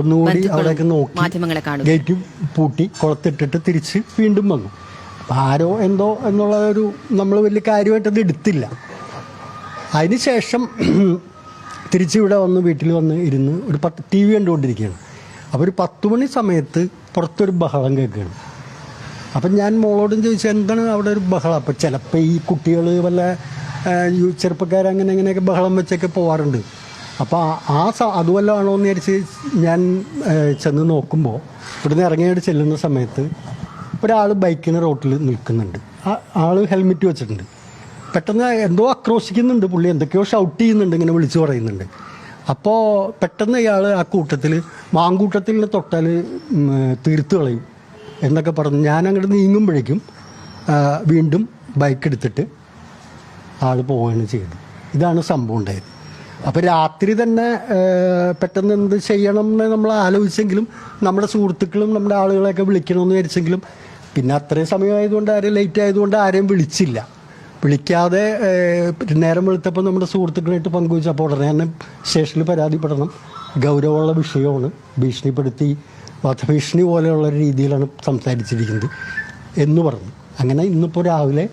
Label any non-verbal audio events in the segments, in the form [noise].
ഒന്നുകൂടി അവിടെയൊക്കെ നോക്കി മാധ്യമങ്ങളെ കാണും ഗേറ്റ് പൂട്ടി കുളത്തിട്ടിട്ട് തിരിച്ച് വീണ്ടും വന്നു. ആരോ എന്തോ എന്നുള്ള ഒരു നമ്മൾ വലിയ കാര്യമായിട്ട് അത് എടുത്തില്ല. അതിനുശേഷം [clears throat] തിരിച്ച് ഇവിടെ വന്ന് വീട്ടിൽ വന്ന് ഇരുന്ന് ഒരു പത്ത് ടി വി കണ്ടുകൊണ്ടിരിക്കുകയാണ്. അപ്പോൾ ഒരു പത്ത് മണി സമയത്ത് പുറത്തൊരു ബഹളം കേൾക്കുകയാണ്. അപ്പം ഞാൻ മോളോടും ചോദിച്ചു എന്താണ് അവിടെ ഒരു ബഹളം? അപ്പോൾ ചിലപ്പോൾ ഈ കുട്ടികൾ വല്ല ചെറുപ്പക്കാരങ്ങനെ ഇങ്ങനെയൊക്കെ ബഹളം വെച്ചൊക്കെ പോവാറുണ്ട്. അപ്പോൾ ആ- സ അതുവല്ല ആണോ എന്ന് വിചാരിച്ച് ഞാൻ ചെന്ന് നോക്കുമ്പോൾ ഇവിടുന്ന് ഇറങ്ങിയിട്ട് ചെല്ലുന്ന സമയത്ത് ഒരാൾ ബൈക്കിന് റോട്ടിൽ നിൽക്കുന്നുണ്ട്. ആൾ ഹെൽമെറ്റ് വെച്ചിട്ടുണ്ട്. പെട്ടെന്ന് എന്തോ ആക്രോശിക്കുന്നുണ്ട് പുള്ളി എന്തൊക്കെയോ ഷൗട്ട് ചെയ്യുന്നുണ്ട് ഇങ്ങനെ വിളിച്ചു പറയുന്നുണ്ട്. അപ്പോൾ പെട്ടെന്ന് ഇയാൾ ആ കൂട്ടത്തിൽ മാങ്കൂട്ടത്തിൽ തൊട്ടാൽ തീർത്ത് കളയും എന്നൊക്കെ പറഞ്ഞ് ഞാൻ അങ്ങോട്ട് നീങ്ങുമ്പോഴേക്കും വീണ്ടും ബൈക്ക് എടുത്തിട്ട് ആൾ പോവുകയാണ് ചെയ്തത്. ഇതാണ് സംഭവം ഉണ്ടായത്. അപ്പോൾ രാത്രി തന്നെ പെട്ടെന്ന് എന്ത് ചെയ്യണം എന്ന് നമ്മൾ ആലോചിച്ചെങ്കിലും നമ്മുടെ സുഹൃത്തുക്കളും നമ്മുടെ ആളുകളെയൊക്കെ വിളിക്കണമെന്ന് വിചാരിച്ചെങ്കിലും പിന്നെ അത്രയും സമയമായതുകൊണ്ട് ആരും ലേറ്റ് ആയതുകൊണ്ട് ആരെയും വിളിച്ചില്ല. വിളിക്കാതെ നേരം വെളുത്തപ്പോൾ നമ്മുടെ സുഹൃത്തുക്കളായിട്ട് പങ്കുവച്ചപ്പോൾ ഉടനെ തന്നെ സ്റ്റേഷനിൽ പരാതിപ്പെടണം. ഗൗരവമുള്ള വിഷയമാണ്. ഭീഷണിപ്പെടുത്തി വധഭീഷണി പോലെയുള്ള രീതിയിലാണ് സംസാരിച്ചിരിക്കുന്നത് എന്ന് പറഞ്ഞു. അങ്ങനെ ഇന്നിപ്പോൾ രാവിലെ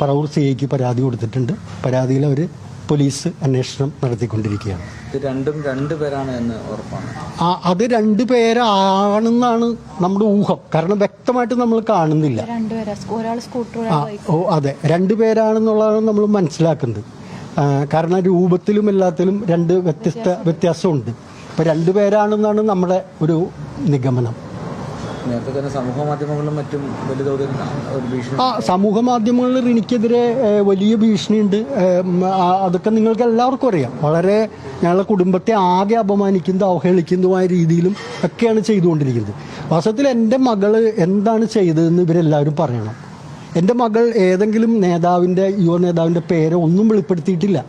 പറവൂർ സി ഐക്ക് പരാതി കൊടുത്തിട്ടുണ്ട്. പരാതിയിൽ അവർ പോലീസ് അന്വേഷണം നടത്തിക്കൊണ്ടിരിക്കുകയാണ്. ഇത് രണ്ടും രണ്ട് പേരാണ് എന്ന് ഉറപ്പാണ്. ആ അത് രണ്ടു പേരാണെന്നാണ് നമ്മുടെ ഊഹം. കാരണം വ്യക്തമായിട്ട് നമ്മൾ കാണുന്നില്ല. രണ്ടുപേരാ ഒരാൾ സ്കൂട്ടർ ആ ഓ അതെ. രണ്ടു പേരാണെന്നുള്ളതാണ് നമ്മൾ മനസ്സിലാക്കുന്നത്. ആ, കാരണം രൂപത്തിലും എല്ലാത്തിലും രണ്ട് വ്യത്യസ്ത വ്യത്യാസമുണ്ട്. അപ്പോൾ രണ്ടു പേരാണെന്നാണ് നമ്മുടെ ഒരു നിഗമനം. സമൂഹ മറ്റും വലിയ ആ സമൂഹ മാധ്യമങ്ങളിൽ എനിക്കെതിരെ വലിയ ഭീഷണിയുണ്ട്. അതൊക്കെ നിങ്ങൾക്ക് എല്ലാവർക്കും അറിയാം. വളരെ ഞങ്ങളുടെ കുടുംബത്തെ ആകെ അപമാനിക്കുന്നതും അവഹേളിക്കുന്നതുമായ രീതിയിലും ഒക്കെയാണ് ചെയ്തുകൊണ്ടിരിക്കുന്നത്. വാസ്തവത്തിൽ എന്റെ മകൾ എന്താണ് ചെയ്തതെന്ന് ഇവരെല്ലാവരും പറയണം. എന്റെ മകൾ ഏതെങ്കിലും നേതാവിന്റെ യുവ നേതാവിന്റെ പേര് ഒന്നും വെളിപ്പെടുത്തിയിട്ടില്ല.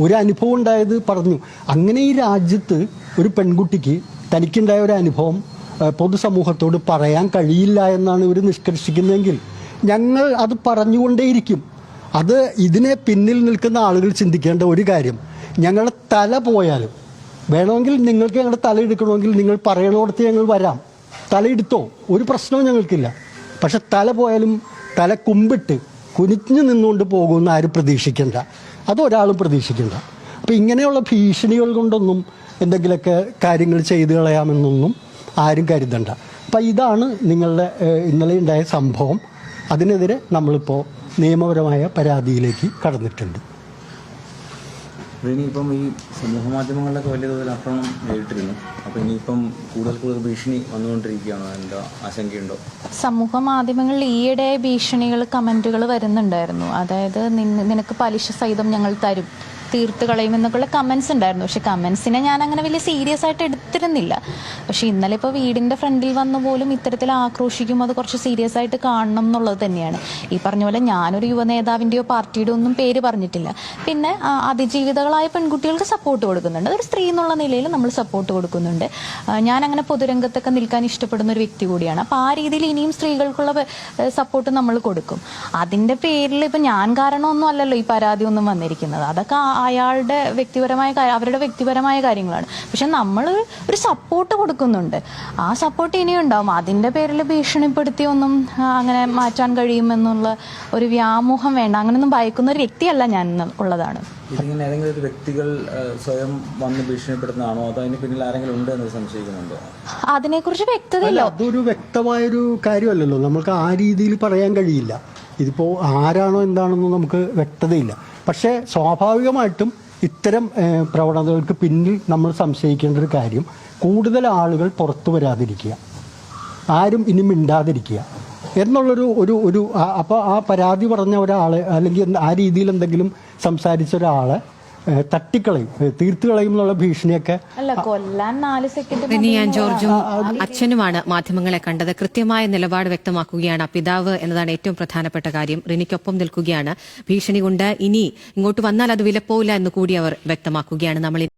ഒരു അനുഭവം ഉണ്ടായത് പറഞ്ഞു. അങ്ങനെ ഈ രാജ്യത്ത് ഒരു പെൺകുട്ടിക്ക് തനിക്കുണ്ടായ ഒരു അനുഭവം പൊതുസമൂഹത്തോട് പറയാൻ കഴിയില്ല എന്നാണ് ഇവർ നിഷ്കർഷിക്കുന്നതെങ്കിൽ ഞങ്ങൾ അത് പറഞ്ഞുകൊണ്ടേയിരിക്കും. അത് ഇതിനെ പിന്നിൽ നിൽക്കുന്ന ആളുകൾ ചിന്തിക്കേണ്ട ഒരു കാര്യം. ഞങ്ങളുടെ തല പോയാലും വേണമെങ്കിൽ നിങ്ങൾക്ക് ഞങ്ങളുടെ തല എടുക്കണമെങ്കിൽ നിങ്ങൾ പറയണോടത്ത് ഞങ്ങൾ വരാം. തല ഒരു പ്രശ്നവും ഞങ്ങൾക്കില്ല. പക്ഷെ തല പോയാലും തല കുമ്പിട്ട് കുനിഞ്ഞു നിന്നുകൊണ്ട് പോകുമെന്ന് ആരും പ്രതീക്ഷിക്കേണ്ട. അതൊരാളും പ്രതീക്ഷിക്കേണ്ട. അപ്പോൾ ഇങ്ങനെയുള്ള ഭീഷണികൾ കൊണ്ടൊന്നും എന്തെങ്കിലുമൊക്കെ കാര്യങ്ങൾ ചെയ്തു കളയാമെന്നൊന്നും ആരും കരുതണ്ട. അപ്പം ഇതാണ് നിങ്ങളുടെ ഇന്നലെ ഉണ്ടായ സംഭവം. അതിനെതിരെ നമ്മളിപ്പോൾ നിയമപരമായ പരാതിയിലേക്ക് കടന്നിട്ടുണ്ട്. ഇനിയിപ്പം ഈ സമൂഹ മാധ്യമങ്ങളിലൊക്കെ വലിയ തോതിൽ ആക്രമണം നേരിട്ടിരുന്നു. അപ്പോൾ ഇനിയിപ്പം കൂടുതൽ കൂടുതൽ ഭീഷണി വന്നുകൊണ്ടിരിക്കുകയാണ്. എന്താ ആശങ്കയുണ്ടോ? സമൂഹ മാധ്യമങ്ങളിൽ ഈയിടെ ഭീഷണികൾ കമന്റുകൾ വരുന്നുണ്ടായിരുന്നു. അതായത് നിനക്ക് പലിശ സഹിതം ഞങ്ങൾ തരും. തീർത്ത് കളയും എന്നൊക്കെയുള്ള കമൻസ് ഉണ്ടായിരുന്നു. പക്ഷെ കമൻസിനെ ഞാൻ അങ്ങനെ വലിയ സീരിയസ് ആയിട്ട് എടുത്തിരുന്നില്ല. പക്ഷെ ഇന്നലെ ഇപ്പോൾ വീടിന്റെ ഫ്രണ്ടിൽ വന്നു പോലും ഇത്തരത്തിൽ ആക്രോശിക്കും അത് കുറച്ച് സീരിയസ് ആയിട്ട് കാണണം എന്നുള്ളത് തന്നെയാണ്. ഈ പറഞ്ഞ പോലെ ഞാനൊരു യുവ നേതാവിന്റെയോ പാർട്ടിയുടെ ഒന്നും പേര് പറഞ്ഞിട്ടില്ല. പിന്നെ അതിജീവിതകളായ പെൺകുട്ടികൾക്ക് സപ്പോർട്ട് കൊടുക്കുന്നുണ്ട്. ഒരു സ്ത്രീ എന്നുള്ള നിലയിൽ നമ്മൾ സപ്പോർട്ട് കൊടുക്കുന്നുണ്ട്. ഞാൻ അങ്ങനെ പൊതുരംഗത്തൊക്കെ നിൽക്കാൻ ഇഷ്ടപ്പെടുന്ന ഒരു വ്യക്തി കൂടിയാണ്. അപ്പോൾ ആ രീതിയിൽ ഇനിയും സ്ത്രീകൾക്കുള്ള സപ്പോർട്ട് നമ്മൾ കൊടുക്കും. അതിന്റെ പേരിൽ ഇപ്പം ഞാൻ കാരണമൊന്നും അല്ലല്ലോ ഈ പരാതി ഒന്നും വന്നിരിക്കുന്നത്. അതൊക്കെ അയാളുടെ വ്യക്തിപരമായ കാര്യം അവരുടെ വ്യക്തിപരമായ കാര്യങ്ങളാണ്. പക്ഷെ നമ്മൾ ഒരു സപ്പോർട്ട് കൊടുക്കുന്നുണ്ട്. ആ സപ്പോർട്ട് ഇനിയും ഉണ്ടാവും അതിന്റെ പേരിൽ ഭീഷണിപ്പെടുത്തി ഒന്നും അങ്ങനെ മാറ്റാൻ കഴിയുമെന്നുള്ള ഒരു വ്യാമോഹം വേണ്ട. അങ്ങനെയൊന്നും ഭയക്കുന്ന ഒരു വ്യക്തിയല്ല ഞാൻ ഉള്ളതാണ്. ഇതിങ്ങനെ ഏതെങ്കിലും ഒരു വ്യക്തികൾ സ്വയം വന്ന് ഭീഷണിപ്പെടുത്തുന്നതാണോ? അതോ അതിന് പിന്നിൽ ആരെങ്കിലും ഉണ്ട് എന്ന് സംശയിക്കുന്നുണ്ടോ? അതിനെക്കുറിച്ച് വ്യക്തതയില്ല. അതൊരു വ്യക്തമായൊരു കാര്യമല്ലല്ലോ. നമുക്ക് ആ രീതിയിൽ പറയാൻ കഴിയില്ല. ഇതിപ്പോൾ ആരാണോ എന്താണെന്ന് നമുക്ക് വ്യക്തതയില്ല. പക്ഷേ സ്വാഭാവികമായിട്ടും ഇത്തരം പ്രവണതകൾക്ക് പിന്നിൽ നമ്മൾ സംശയിക്കേണ്ട ഒരു കാര്യം കൂടുതൽ ആളുകൾ പുറത്തു വരാതിരിക്കുക. ആരും ഇനി മിണ്ടാതിരിക്കുക. എന്നുള്ളൊരു ഒരു ഒരു അപ്പോൾ ആ പരാതി പറഞ്ഞ ഒരാൾ അല്ലെങ്കിൽ ആ രീതിയിൽ എന്തെങ്കിലും സംസാരിച്ച ഒരാളെ തട്ടിക്കളയും. തീർത്തു കളയും എന്നുള്ള ഭീഷണിയൊക്കെ അല്ല കൊല്ലാൻ നാല് സെക്കൻഡ് റിനിയാൻ ജോർജും അച്ഛനുമാണ് മാധ്യമങ്ങളെ കണ്ടത്. കൃത്യമായ നിലപാട് വ്യക്തമാക്കുകയാണ്. പിതാവ് എന്നതാണ് ഏറ്റവും പ്രധാനപ്പെട്ട കാര്യം. റിനിക്കൊപ്പം നിൽക്കുകയാണ്. ഭീഷണി കൊണ്ട് ഇനി ഇങ്ങോട്ട് വന്നാൽ അത് വിലപ്പോവില്ല എന്ന് കൂടി അവർ വ്യക്തമാക്കുകയാണ്. നമ്മൾ